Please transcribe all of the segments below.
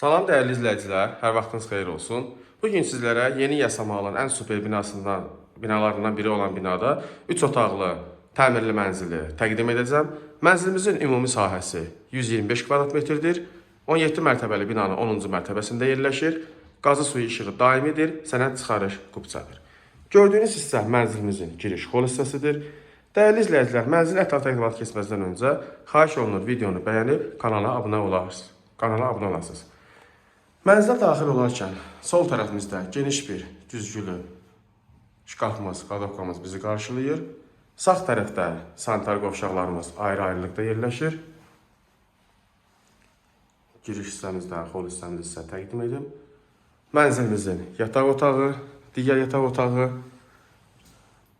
Salam dəyərli izləyicilər, hər vaxtınız xeyir olsun. Bu gün sizlərə yeni Yasamalın ən super binasından, binalarından biri olan binada 3 otaqlı təmirli mənzili təqdim edəcəm. Mənzilimizin ümumi sahəsi 125 kvadrat metrdir. 17 mərtəbəli binanın 10-cu mərtəbəsində yerləşir. Qazı suyu işığı daimidir, sənəd çıxarış qubçadır. Gördüyünüz hissə mənzilimizin giriş hol hissəsidir. Dəyərli izləyicilər, mənzil ətraf təqdimat keçməzdən öncə xahiş olunur videonu bəyənib kanala abunə olasınız. Kanala abunə olasınız. Mənzilə daxil olarkən sol tərəfimizdə geniş bir düzgülü şkafımız, qadovkamız bizi qarşılayır. Sağ tərəfdə sanitar qovşaqlarımız ayrı-ayrılıqda yerləşir. Giriş hissəmizdə, hol hissəmizi sizə təqdim edim. Mənzilimizin yataq otağı, digər yataq otağı,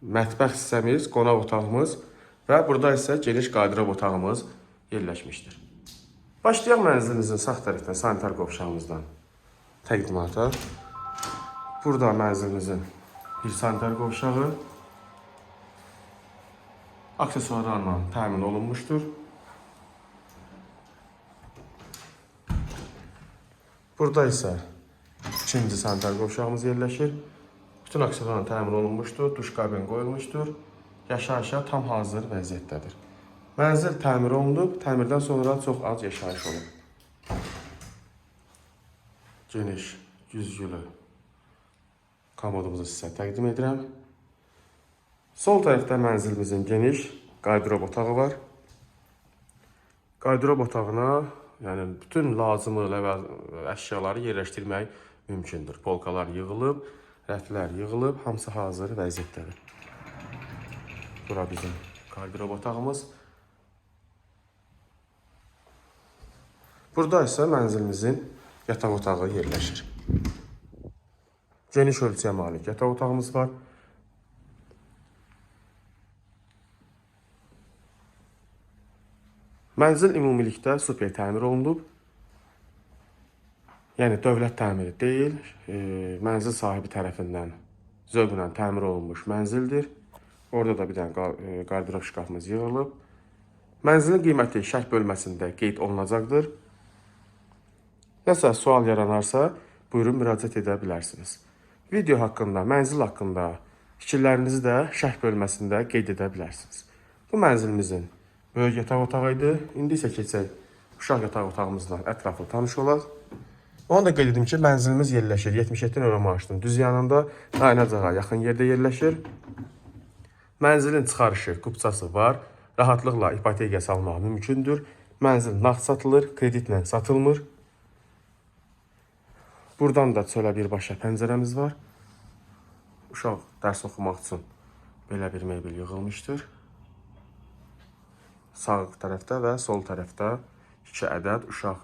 mətbəx hissəmiz, qonaq otağımız və burada isə geniş qardırob otağımız yerləşmişdir. Başlayaq mənzilimizin sağ tərəfdən sanitar qovşağımızdan təqdimata. Burada mənzilimizin bir sanitar qovşağı aksesuarlarla təmin olunmuşdur. Burada isə ikinci sanitar qovşağımız yerləşir. Bütün aksesuarlarla təmin olunmuşdur. Duş kabin qoyulmuşdur. Yaşayışa tam hazır vəziyyətdədir. Mənzil təmir olunub, təmirdən sonra çox az yaşayış olub. Geniş, güzgülü komodumuzu sizə təqdim edirəm. Sol tərəfdə mənzilimizin geniş qardırob otağı var. Qardırob otağına, yəni bütün lazımı əşyaları yerləşdirmək mümkündür. Polkalar yığılıb, rəflər yığılıb, hamısı hazır vəziyyətdədir. Bura bizim qardırob otağımız. Burada isə mənzilimizin yataq otağı yerləşir. Geniş ölçüyə malik yataq otağımız var. Mənzil ümumilikdə super təmir olunub. Yəni dövlət təmiri deyil, e, mənzil sahibi tərəfindən zövqlə təmir olunmuş mənzildir. Orada da bir dənə e, qardırob şkafımız yığılıb. Mənzilin qiyməti şərh bölməsində qeyd olunacaqdır. Nəsə sual yaranarsa, buyurun müraciət edə bilərsiniz. Video haqqında, mənzil haqqında fikirlərinizi də şərh bölməsində qeyd edə bilərsiniz. Bu mənzilimizin böyük yataq otağı idi. İndi isə keçək uşaq yataq otağımızla ətraflı tanış olaq. Onu da qeyd edim ki, mənzilimiz yerləşir 77 nömrə maaşının düz yanında, Dayanacağa yaxın yerdə yerləşir. Mənzilin çıxarışı, kupçası var. Rahatlıqla ipotekaya salmaq mümkündür. Mənzil nağd satılır, kreditlə satılmır. Buradan da çölə birbaşa pəncərəmiz var. Uşaq dərs oxumaq üçün belə bir mebel yığılmışdır. Sağ tərəfdə və sol tərəfdə 2 ədəd uşaq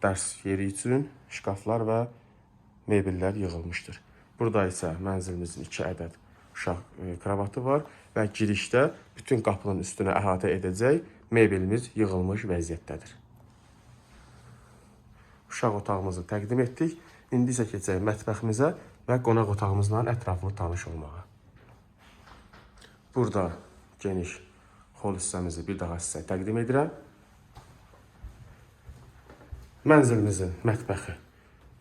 dərs yeri üçün şkaflar və mebellər yığılmışdır. Burada isə mənzilimizin 2 ədəd uşaq e, kravatı var və girişdə bütün qapının üstünə əhatə edəcək mebelimiz yığılmış vəziyyətdədir. Uşaq otağımızı təqdim etdik. İndi isə keçək mətbəximizə və qonaq otağımızla ətraflı tanış olmağa. Burada geniş hol hissəmizi bir daha sizə təqdim edirəm. Mənzilimizin mətbəxi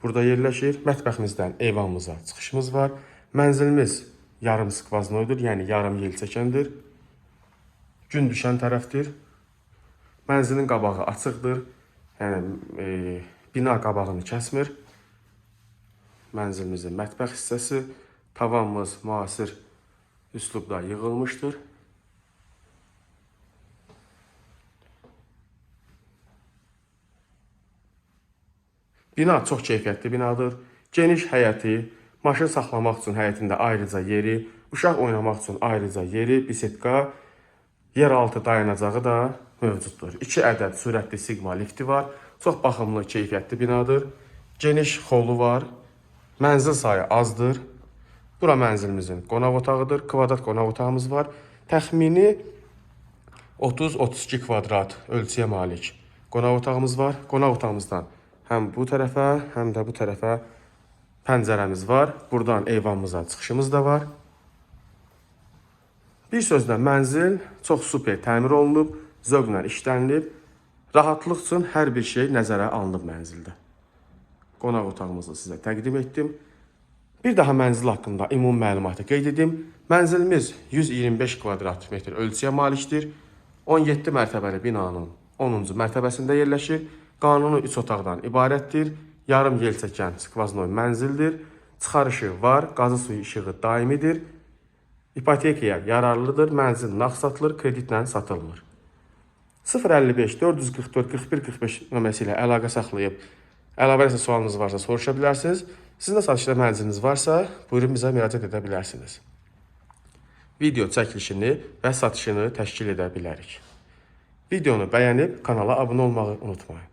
burada yerləşir. Mətbəximizdən eyvanımıza çıxışımız var. Mənzilimiz yarım skvaznoydur, yəni yarım yel çəkəndir. Gün düşən tərəfdir. Mənzilin qabağı açıqdır. Yəni e, bina qabağını kəsmir. Mənzilimizin mətbəx hissəsi, tavanımız müasir üslubda yığılmışdır. Bina çox keyfiyyətli binadır. Geniş həyəti, maşın saxlamaq üçün həyətində ayrıca yeri, uşaq oynamaq üçün ayrıca yeri, bisetka, yeraltı dayanacağı da mövcuddur. 2 ədəd sürətli Sigma lifti var. Çox baxımlı, keyfiyyətli binadır. Geniş xolu var. Mənzil sayı azdır. Bura mənzilimizin qonaq otağıdır. Kvadrat qonaq otağımız var. Təxmini 30-32 kvadrat ölçüyə malik qonaq otağımız var. Qonaq otağımızdan həm bu tərəfə, həm də bu tərəfə pəncərəmiz var. Buradan eyvanımıza çıxışımız da var. Bir sözlə mənzil çox super təmir olunub, zövqlə işlənilib. Rahatlıq üçün hər bir şey nəzərə alınıb mənzildə. qonaq otağımızı sizə təqdim etdim. Bir daha mənzil haqqında ümumi məlumatı qeyd edim. Mənzilimiz 125 kvadrat metr ölçüyə malikdir. 17 mərtəbəli binanın 10-cu mərtəbəsində yerləşir. Qanuni 3 otaqdan ibarətdir. Yarım yel çəkən skvaznoy mənzildir. Çıxarışı var, qazı suyu işığı daimidir. İpotekaya yararlıdır, mənzil nağd satılır, kreditlə satılmır. 055 444 41 45 nömrəsi ilə əlaqə saxlayıb əlavə nəsə sualınız varsa soruşa bilərsiniz. Sizin də satışda mənziliniz varsa, buyurun bizə müraciət edə bilərsiniz. Video çəkilişini və satışını təşkil edə bilərik. Videonu bəyənib kanala abunə olmağı unutmayın.